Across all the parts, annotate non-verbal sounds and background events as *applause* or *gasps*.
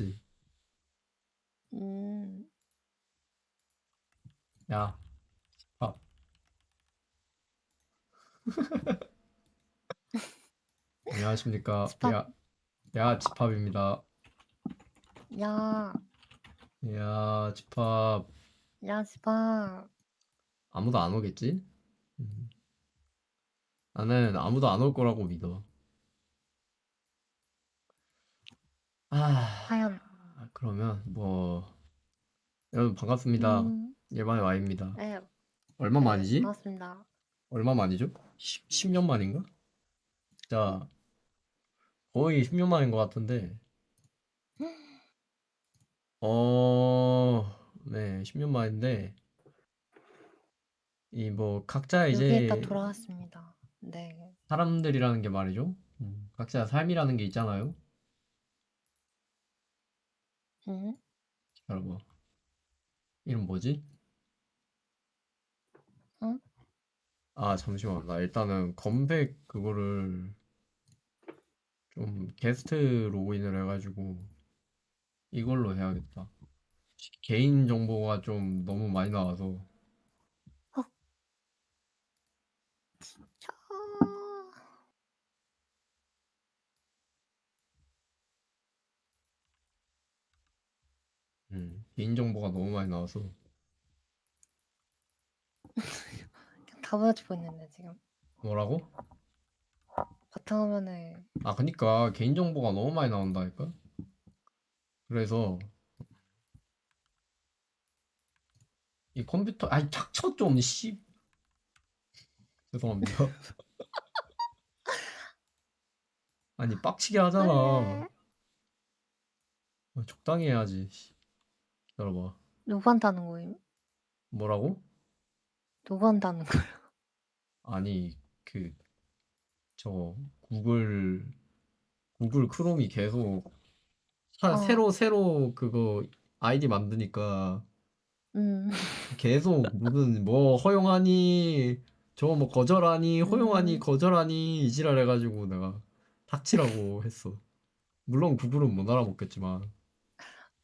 맞지? 음, 야, 밥. *laughs* 안녕하십니까? 집합. 야, 야, 집합입니다. 야, 야, 집합. 야, 집합. 아무도 안 오겠지? 음. 나는 아무도 안 올 거라고 믿어. 아, 하얀. 그러면 뭐 여러분 반갑습니다. 음, 예반의 와입니다. 네, 얼마 만이지? 반갑습니다. 얼마 만이죠? 10, 10 년 만인가? 자, 거의 10년 만인 것 같은데, *gasps* 어, 네, 10년 만인데, 이 뭐, 각자 여기에 이제 딱 돌아왔습니다. 네. 사람들이라는 게 말이죠. 음, 각자 삶이라는 게 있잖아요. 음, 여러분, 이름 뭐지? 응? 아, 잠시만. 나 일단은 검색 그거를 좀 게스트 로그인을 해가지고 이걸로 해야겠다. 개인 정보가 좀 너무 많이 나와서 음, 개인 정보가 너무 많이 나와서 *laughs* 다 보여주고 있는데 지금 뭐라고? 바탕화면에 아, 그니까 개인 정보가 너무 많이 나온다니까. 그래서 이 컴퓨터 아니 닥쳐 좀 씨. 죄송합니다. *laughs* 아니 빡치게 하잖아. 어, 적당히 해야지. 씨. 기다려봐. 누구 한다는 거임? 뭐라고? 누구 한다는 거야? *laughs* 아니 그 저 구글 구글 크롬이 계속 사- 어. 새로 새로 그거 아이디 만드니까 음, 계속 *laughs* 무슨 뭐 허용하니 저거 뭐 거절하니 허용하니 음. 거절하니 이지랄 해가지고 내가 닥치라고 했어. 물론 구글은 못 알아먹겠지만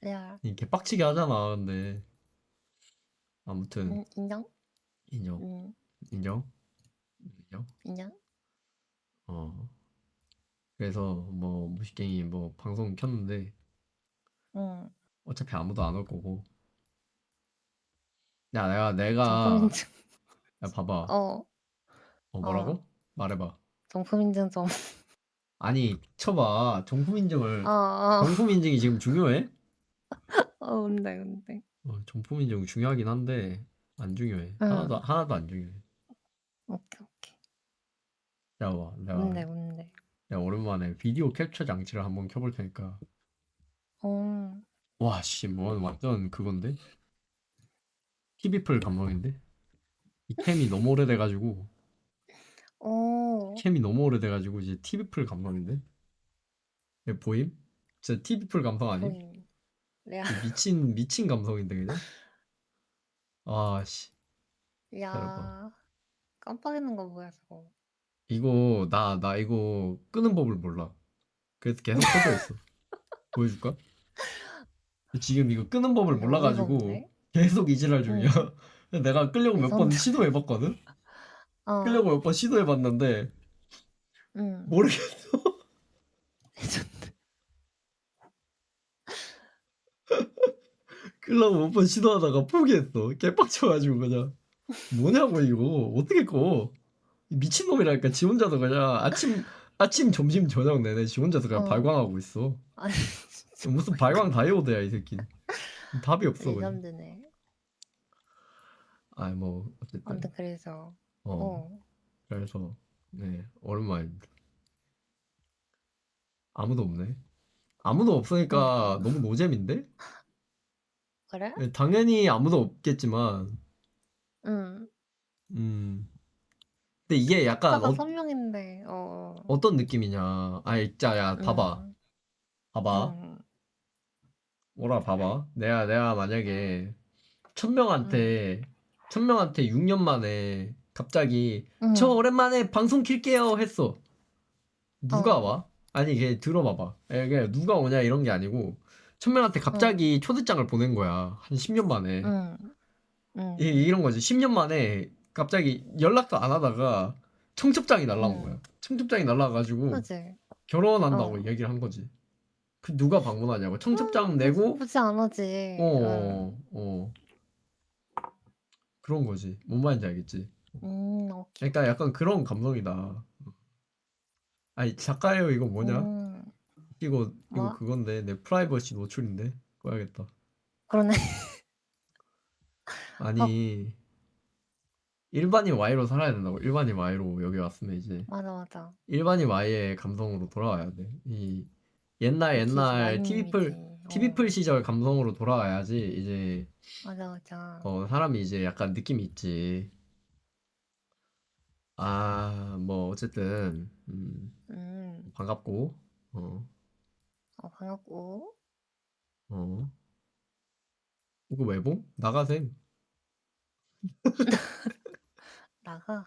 레알. 이 개빡치게 하잖아. 근데 아무튼 음, 인정? 인정 음, 인정 인정. 인정? 어 그래서 뭐 무식갱이 뭐 방송 켰는데 응. 어차피 아무도 안 올 거고. 야 내가 내가 정품인증. 야 봐봐. 어, 어 뭐라고? 말해봐. 정품 인증 좀. 아니 쳐봐. 정품 인증을 어, 어, 정품 인증이 지금 중요해? *laughs* 어, 근데, 근데. 어, 정품 인증 중요하긴 한데 안 중요해. 응. 하나도 하나도 안 중요해. 오케이, 오케이. 야 봐. 내가 뭔데, 뭔데. 내가 오랜만에 비디오 캡처 장치를 한번 켜볼 테니까. 어, 와, 씨, 뭐 완전 그건데? TV풀 감성인데? 이 캠이 너무 오래돼가지고 어, 캠이 너무 오래돼가지고 이제 TV풀 감성인데? 얘 보임? 진짜 TV풀 감성 아니? 보임. 레알. 미친 미친 감성인데 그냥? 아, 씨. 야, 기다려봐. 깜빡이는 거 뭐야, 저거. 이거 나 나 이거 끄는 법을 몰라. 그래서 계속 켜져 있어. *laughs* 보여줄까? 지금 이거 끄는 법을 어이가 몰라가지고 없네. 계속 이지랄 중이야. *laughs* 내가 끄려고 몇번 이상하다. 시도해봤거든? 어, 끄려고 몇 번 시도해봤는데 응. 모르겠어. 레전드. 몇번 시도하다가 포기했어. 개빡쳐가지고 그냥 뭐냐고 이거 어떻게 꺼? 이 미친 놈이라니까 지 혼자서 그냥 아침 아침 점심 저녁 내내 지 혼자서 그냥 어. 발광하고 있어. 아니, 무슨 발광 다이오드야 이 새끼. 답이 없어 그냥. 레전드네. 아니 뭐 어쨌든 아무튼 그래서, 어 어, 그래서 네 오랜만입니다. 아무도 없네. 아무도 없으니까 너무 노잼인데? 그래? 네, 당연히 아무도 없겠지만 응. 음 근데 이게 약간 숫자가 어, 선명인데, 어, 어. 어떤 느낌이냐 아 진짜 야 봐봐 응, 봐봐 응, 뭐라 봐봐 내가 내가 만약에 천 명한테 천 명한테 6년 만에 갑자기 응. 저 오랜만에 방송 킬게요 했어 누가 어. 와? 아니 걔 들어봐봐 에, 그냥 누가 오냐 이런 게 아니고 천명한테 갑자기 초대장을 보낸 거야. 한 10년 만에. 응. 응. 이, 이런 거지. 10년 만에 갑자기 연락도 안 하다가 청첩장이 날라온 응. 거야. 청첩장이 날라가지고 그지? 결혼한다고 어. 얘기를 한 거지. 그 누가 방문하냐고. 청첩장 내고 굳이 안 하지. 어, 응. 어. 그런 거지. 뭔 말인지 알겠지? 음, 오케이. 그러니까 약간 그런 감성이다. 아니 작가예요 이거 뭐냐? 음, 이거 이거 뭐? 그건데 내 프라이버시 노출인데 꺼야겠다. 그러네. *laughs* 아니 일반인 Y로 살아야 된다고. 일반인 Y로 여기 왔으면 이제 맞아, 맞아. 일반인 Y의 감성으로 돌아와야 돼. 이 옛날 옛날 마님이지. TV풀 어, 시절 감성으로 돌아와야지 이제 맞아, 맞아. 어 사람이 이제 약간 느낌이 있지. 아, 뭐 어쨌든 음, 음, 반갑고 어, 어, 반갑고. 어. 이거 왜 봉? 나가셈. *laughs* 나가.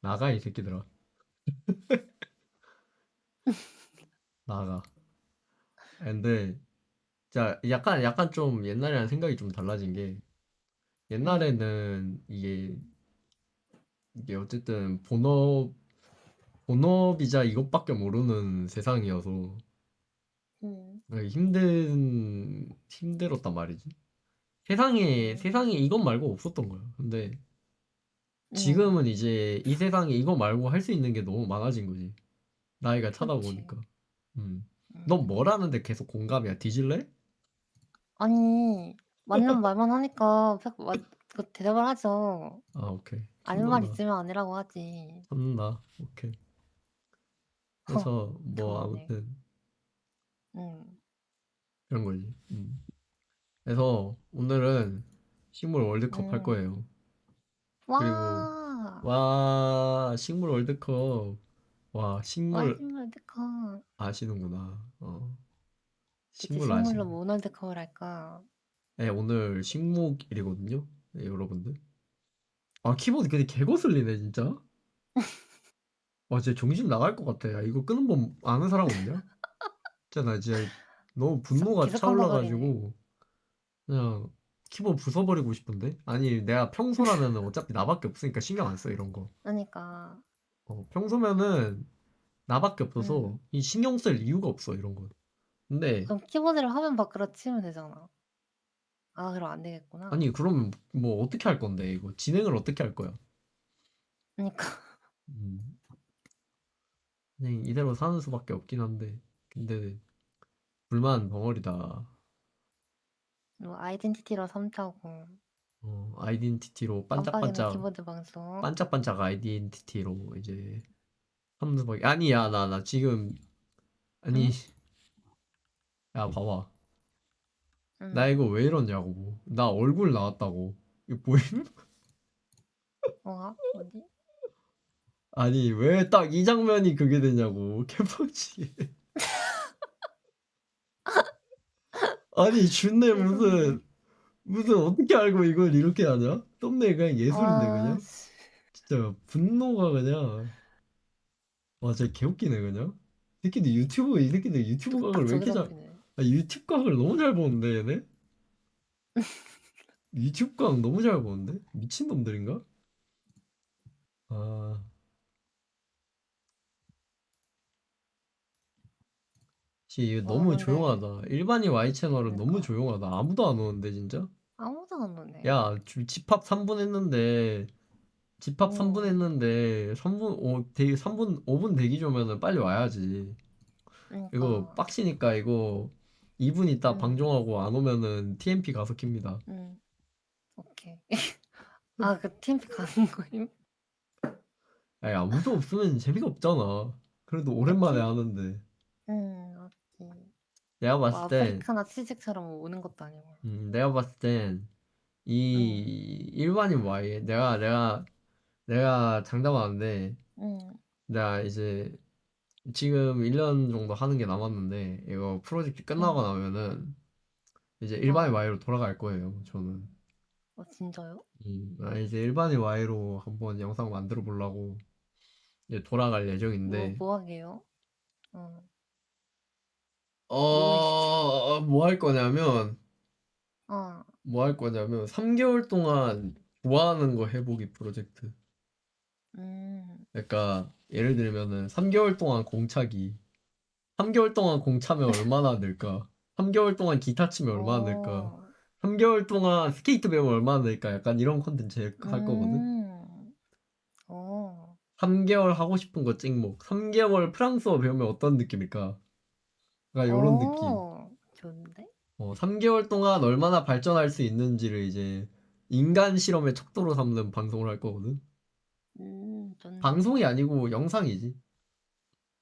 나가 이 새끼들아. *laughs* 나가. 근데 자 약간 약간 좀 옛날이랑 생각이 좀 달라진 게 옛날에는 이게 이게 어쨌든 본업 본업이자 이것밖에 모르는 세상이어서 음, 힘든 힘들었단 말이지. 세상에 세상에 이것 말고 없었던 거야. 근데 음, 지금은 이제 이 세상에 이거 말고 할 수 있는 게 너무 많아진 거지. 나이가 차다 그치. 보니까. 음. 음. 넌 뭐라는데 계속 공감이야? 뒤질래? 아니, 맞는 *laughs* 말만 하니까 그 대답을 하죠. 아, 오케이. 아닌 말 참는다. 있으면 아니라고 하지. 참는다. 오케이. 그래서 뭐 좋아하네. 아무튼 음, 그런 거지. 음. 그래서 오늘은 식물 월드컵 할 음. 거예요. 와, 와, 식물 월드컵. 와, 와, 식물 식물 월드컵. 아시는구나. 어. 그치, 식물 식물로 아시는. 뭐 월드컵을 할까? 네, 오늘 식목일이거든요. 네, 여러분들. 아, 키보드 근데 개거슬리네, 진짜. *laughs* 와, 진짜 정신 나갈 것 같아. 야, 이거 끄는 법 아는 사람 없냐? 진짜 나 진짜 너무 분노가 계속 차올라가지고 그냥 키보드 부숴버리고 싶은데? 아니, 내가 평소라면은 어차피 나밖에 없으니까 신경 안 써, 이런 거. 그러니까, 어, 평소면은 나밖에 없어서 음. 이 신경 쓸 이유가 없어, 이런 건. 근데 그럼 키보드를 화면 밖으로 치면 되잖아. 아, 그럼 안 되겠구나. 아니, 그러면 뭐 어떻게 할 건데, 이거? 진행을 어떻게 할 거야? 그러니까, 음. 그냥 이대로 사는 수밖에 없긴 한데 근데 불만 덩어리다 뭐 아이덴티티로 삼자고 어, 아이덴티티로 깜빡이는 반짝반짝 키보드 방송. 반짝반짝 아이덴티티로 이제 사는 수밖에 아니야 나 나 지금 아니 응? 야 봐봐 응. 나 이거 왜 이러냐고 나 얼굴 나왔다고 이거 보임? 뭐가? 어디? 아니 왜 딱 이 장면이 그게 되냐고 *laughs* 개빡치 *laughs* 아니 준내 무슨 무슨 어떻게 알고 이걸 이렇게 하냐? 썸네일 그냥 예술인데 아, 그냥 씨. 진짜 분노가 그냥 와 진짜 개웃기네 그냥 이 새끼들 유튜브 이 새끼들 유튜브 또 각을 딱왜 이렇게 잘. 아, 유튜브 각을 너무 잘 보는데 얘네 *laughs* 유튜브 각 너무 잘 보는데 미친 놈들인가? 아 씨, 이거 와, 너무 근데 조용하다 일반인 Y 채널은 너무 그러니까 조용하다 아무도 안 오는데 진짜 아무도 안 오네. 야 주- 집합 3분 했는데 집합 3분 어, 했는데 3분 오 대기 3분 5분 대기 주면은 빨리 와야지. 이거 그러니까, 빡치니까 이거 2분 있다 응, 방종하고 안 오면은 TMP 가서 킵니다. 응, 오케이. *laughs* 아, 그 TMP 가는 거임? 아니 아무도 없으면 재미가 없잖아. 그래도 오랜만에 그치? 하는데 응, 맞지. 내가 뭐 봤을 땐 아프리카나 치즈처럼 오는 것도 아니고. 음, 내가 봤을 땐 응, 이 일반인 Y 내가 내가 내가 장담하는데 응, 내가 이제 지금 1년 정도 하는 게 남았는데 이거 프로젝트 끝나고 응. 나면은 이제 일반인 어, Y로 돌아갈 거예요, 저는. 어, 진짜요? 음, 아, 이제 일반인 Y로 한번 영상 만들어 보려고 이제 돌아갈 뭐, 예정인데 뭐 하게요? 어, 어, 뭐 할 거냐면, 어. 뭐 할 거냐면, 3개월 동안 좋아하는 거 해보기 프로젝트. 음. 그러니까, 예를 들면은, 3개월 동안 공차기. 3개월 동안 공 차면 *laughs* 얼마나 늘까? 3개월 동안 기타 치면 얼마나 늘까? 어. 3개월 동안 스케이트 배우면 얼마나 늘까? 약간 이런 컨텐츠 할 거거든. 음. 어. 3개월 하고 싶은 거 찍목. 3개월 프랑스어 배우면 어떤 느낌일까? 그러니까 이런 느낌. 어. 좋은데? 어, 3개월 동안 얼마나 발전할 수 있는지를 이제 인간 실험의 척도로 삼는 방송을 할 거거든. 음. 좋네. 방송이 아니고 영상이지.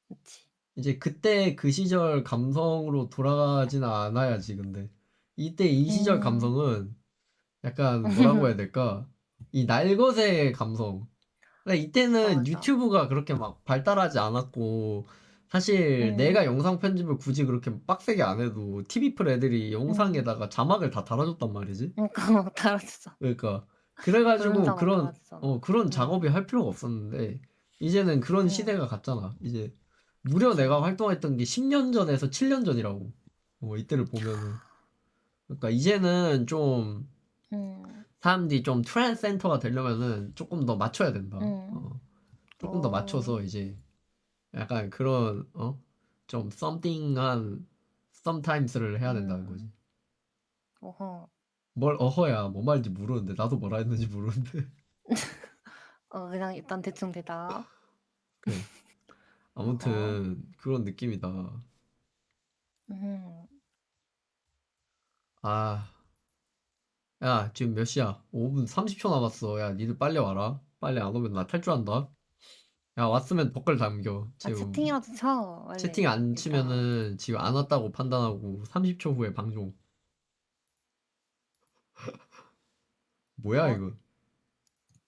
그치. 이제 그때 그 시절 감성으로 돌아가지는 않아야지, 근데. 이때 이 시절 음. 감성은 약간 *laughs* 뭐라고 해야 될까? 이 날것의 감성. 근데 이때는 맞아. 유튜브가 그렇게 막 발달하지 않았고, 사실 음. 내가 영상 편집을 굳이 그렇게 빡세게 안 해도 TV플 애들이 음. 영상에다가 자막을 다 달아줬단 말이지. 그러니까 막 달아주죠. 그러니까 그런 그래가지고 자막 그런 달아주잖아. 어 그런 음. 작업이 할 필요가 없었는데 이제는 그런 음. 시대가 갔잖아. 이제 무려 그치. 내가 활동했던 게 10년 전에서 7년 전이라고. 어, 이때를 보면은 그러니까 이제는 좀 음. 사람들이 좀 트렌드 센터가 되려면은 조금 더 맞춰야 된다. 음. 어, 조금 더 어. 맞춰서 이제 약간 그런 어? 좀 something한 sometimes를 해야 된다는 음. 거지. 어허. 뭘 어허야 뭐 말인지 모르는데 나도 뭐라 했는지 모르는데 *laughs* 어 그냥 일단 대충 대답. 그래. 어허. 아무튼 그런 느낌이다. 음. 아, 야 지금 몇 시야? 5분 30초 남았어. 야 니들 빨리 와라. 빨리 안 오면 나 탈주한다. 야 왔으면 댓글 남겨. 아 지금 채팅이라도 쳐. 빨리. 채팅 안 일단. 치면은 지금 안 왔다고 판단하고 30초 후에 방종. *laughs* 뭐야 뭐? 이거?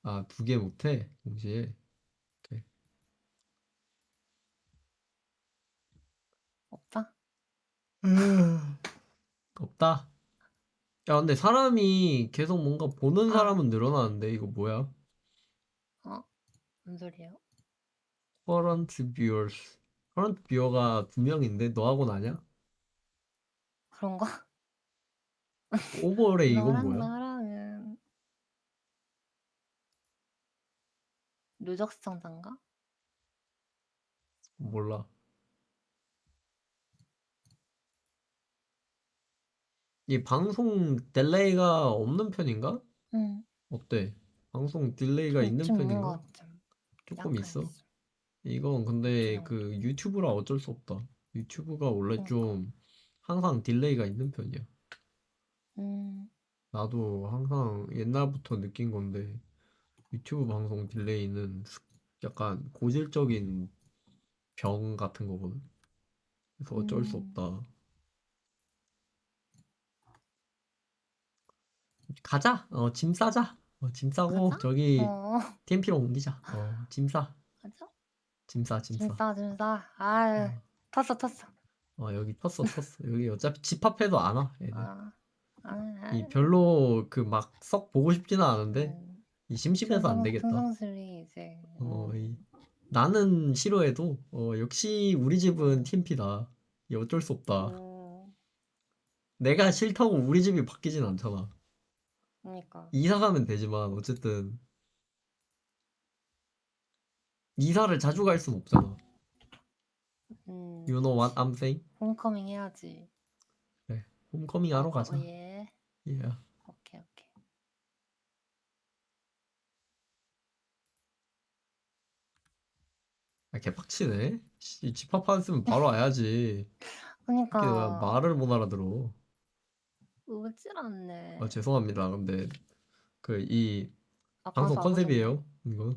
아, 두 개 못해 동시에. 오케이. 없다. *laughs* 없다. 야, 근데 사람이 계속 뭔가 보는 아. 사람은 늘어나는데 이거 뭐야? 어? 무슨 소리예요? Current viewers. current viewer가 두 명인데 너하고는 아냐? 그런가? 오버레이 이건 너랑 뭐야? 나랑은 누적 시청자인가? 몰라. 이 방송 딜레이가 없는 편인가? 응. 어때? 방송 딜레이가 좀, 있는 좀 있는 편인가? 것 같아. 조금 약간 있어? 있어. 이건 근데 좀. 그 유튜브라 어쩔 수 없다. 유튜브가 원래 그러니까. 좀 항상 딜레이가 있는 편이야. 음. 나도 항상 옛날부터 느낀 건데 유튜브 방송 딜레이는 습- 약간 고질적인 병 같은 거거든. 그래서 어쩔 수 음. 없다. 가자. 어, 짐 싸자. 어, 짐 싸고 가자? 저기 어. TMP로 옮기자. 어, 짐 싸. 가자. 짐 싸, 짐 싸. 진짜 진짜. 아유. 어, 탔어 탔어. 어, 여기 텄어, 텄어. 여기 어차피 집합해도 안 와, 애들. 아. 아. 이 별로 그 막 썩 보고 싶지는 않은데 음. 이 심심해서 안 충성 되겠다. 충성스레 이제. 어, 음. 이 나는 싫어해도 어, 역시 우리 집은 TMP다. 이 어쩔 수 없다. 오. 내가 싫다고 우리 집이 바뀌진 않잖아. 그러니까. 이사 가면 되지만 어쨌든 이사를 자주 갈순 없잖아. 음. You know what I'm saying? 홈커밍 해야지. 홈커밍 하러 어, 가자. 어, 예. Yeah. 오케이 오케이. 아, 개빡치네. 씨, 집합했으면 바로 와야지. *laughs* 그러니까 말을 못 알아들어. 오질 않네. 아, 죄송합니다. 근데 그 이 아까서 방송 안 컨셉이에요. 이거.